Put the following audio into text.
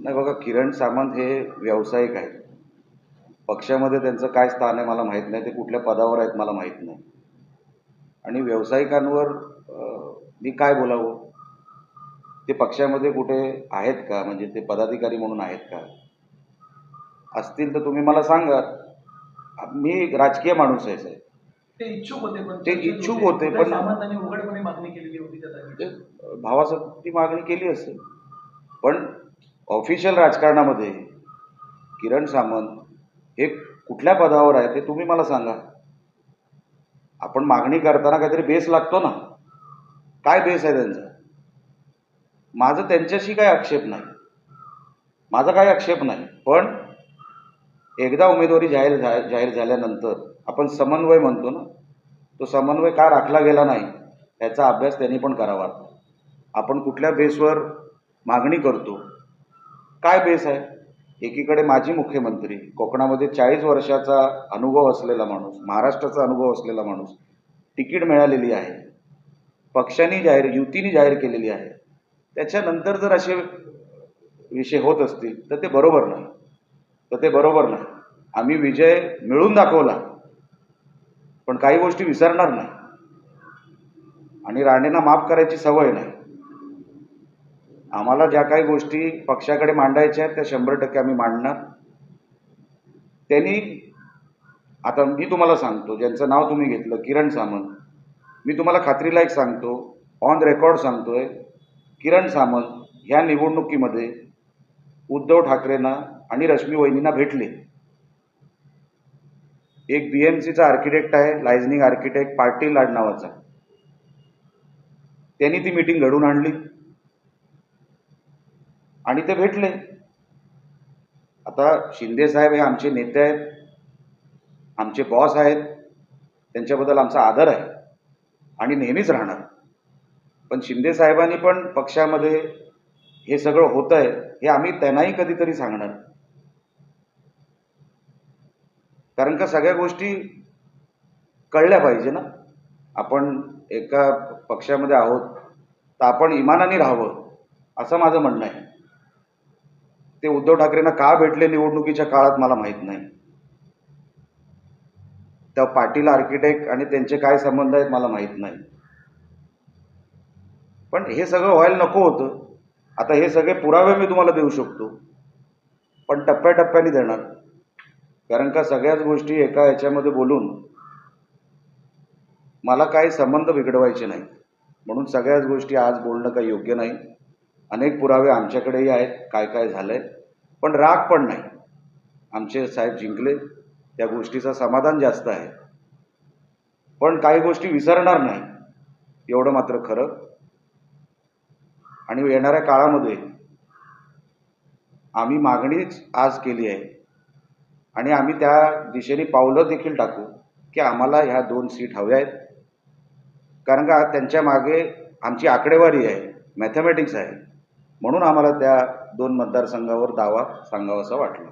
नाही बघा किरण सामंत हे व्यावसायिक आहेत. पक्षामध्ये त्यांचं काय स्थान आहे मला माहीत नाही ते कुठल्या पदावर आहेत मला माहीत नाही. आणि व्यावसायिकांवर मी काय बोलावं? ते पक्षामध्ये कुठे आहेत का? म्हणजे ते पदाधिकारी म्हणून आहेत का? असतील तर तुम्ही मला सांगा. मी राजकीय माणूस आहे साहेब. ते इच्छुक होते पण ते इच्छुक होते, पण- सामंतांनी उघडपणे मागणी केलेली होती त्या जागेची. ते भावासाठी मागणी केली असेल. पण ऑफिशियल राजकारणामध्ये किरण सामंत हे कुठल्या पदावर आहे ते तुम्ही मला सांगा. आपण मागणी करताना काहीतरी बेस लागतो ना. काय बेस आहे त्यांचा? माझं त्यांच्याशी काही आक्षेप नाही. माझा काही आक्षेप नाही. पण एकदा उमेदवारी जाहीर झा जाहीर झाल्यानंतर आपण समन्वय म्हणतो ना. तो समन्वय का राखला गेला नाही याचा अभ्यास त्यांनी पण करावा. आपण कुठल्या बेसवर मागणी करतो काय बेस आहे? एकीकडे माजी मुख्यमंत्री कोकणामध्ये चाळीस वर्षाचा अनुभव असलेला माणूस महाराष्ट्राचा अनुभव असलेला माणूस तिकीट मिळालेली आहे. पक्षांनी जाहीर युतीने जाहीर केलेली आहे. त्याच्यानंतर जर असे विषय होत असतील तर ते बरोबर नाही. तर ते बरोबर नाही. आम्ही विजय मिळून दाखवला. पण काही गोष्टी विसरणार नाही. आणि राणेंना माफ करायची सवय नाही. आम्हाला ज्या काही गोष्टी पक्षाकडे मांडायच्या आहेत त्या शंभर टक्के आम्ही मांडणार. त्यांनी आता मी तुम्हाला सांगतो ज्यांचं नाव तुम्ही घेतलं किरण सामंत. मी तुम्हाला खात्रीला एक सांगतो ऑन रेकॉर्ड सांगतोय किरण सामंत ह्या निवडणुकीमध्ये उद्धव ठाकरेंना आणि रश्मी वहिनींना भेटले. एक बी एम सीचा आर्किटेक्ट आहे लायझनिंग आर्किटेक्ट पाटील लाड नावाचा. त्यांनी ती मीटिंग घडून आणली. आणि ते भेटले. आता शिंदे साहेब हे आमचे नेते आहेत. आमचे बॉस आहेत. त्यांच्याबद्दल आमचा आदर आहे. आणि नेहमीच राहणार. पण शिंदे साहेबांनी पण पक्षामध्ये हे सगळं होत आहे हे आम्ही त्यांनाही कधीतरी सांगणार. कारण का सगळ्या गोष्टी कळल्या पाहिजे ना? आपण एका पक्षामध्ये आहोत तर आपण इमानाने राहावं असं माझं म्हणणं आहे. ते उद्धव ठाकरेंना का भेटले निवडणुकीच्या काळात मला माहीत नाही. त्या पाटील आर्किटेक्ट आणि त्यांचे काय संबंध आहेत मला माहीत नाही. पण हे सगळं व्हायला नको होतं. आता हे सगळे पुरावे मी तुम्हाला देऊ शकतो. पण टप्प्याटप्प्याने देणार. कारण का सगळ्याच गोष्टी एका याच्यामध्ये बोलून मला काही संबंध बिघडवायचे नाही. म्हणून सगळ्याच गोष्टी आज बोलणं काही योग्य नाही. अनेक पुरावे आमच्याकडेही आहेत. काय काय झालंय? पण राग पण नाही. आमचे साहेब जिंकले. त्या गोष्टीचं समाधान जास्त आहे. पण काही गोष्टी विसरणार नाही. एवढं मात्र खरं. आणि येणाऱ्या काळामध्ये आम्ही मागणीच आज केली आहे. आणि आम्ही त्या दिशेने पावलं देखील टाकू की आम्हाला ह्या दोन सीट हव्या आहेत. कारण का त्यांच्या मागे आमची आकडेवारी आहे. मॅथमॅटिक्स आहे. म्हणून आम्हाला त्या दोन मतदारसंघावर दावा सांगावासा वाटला.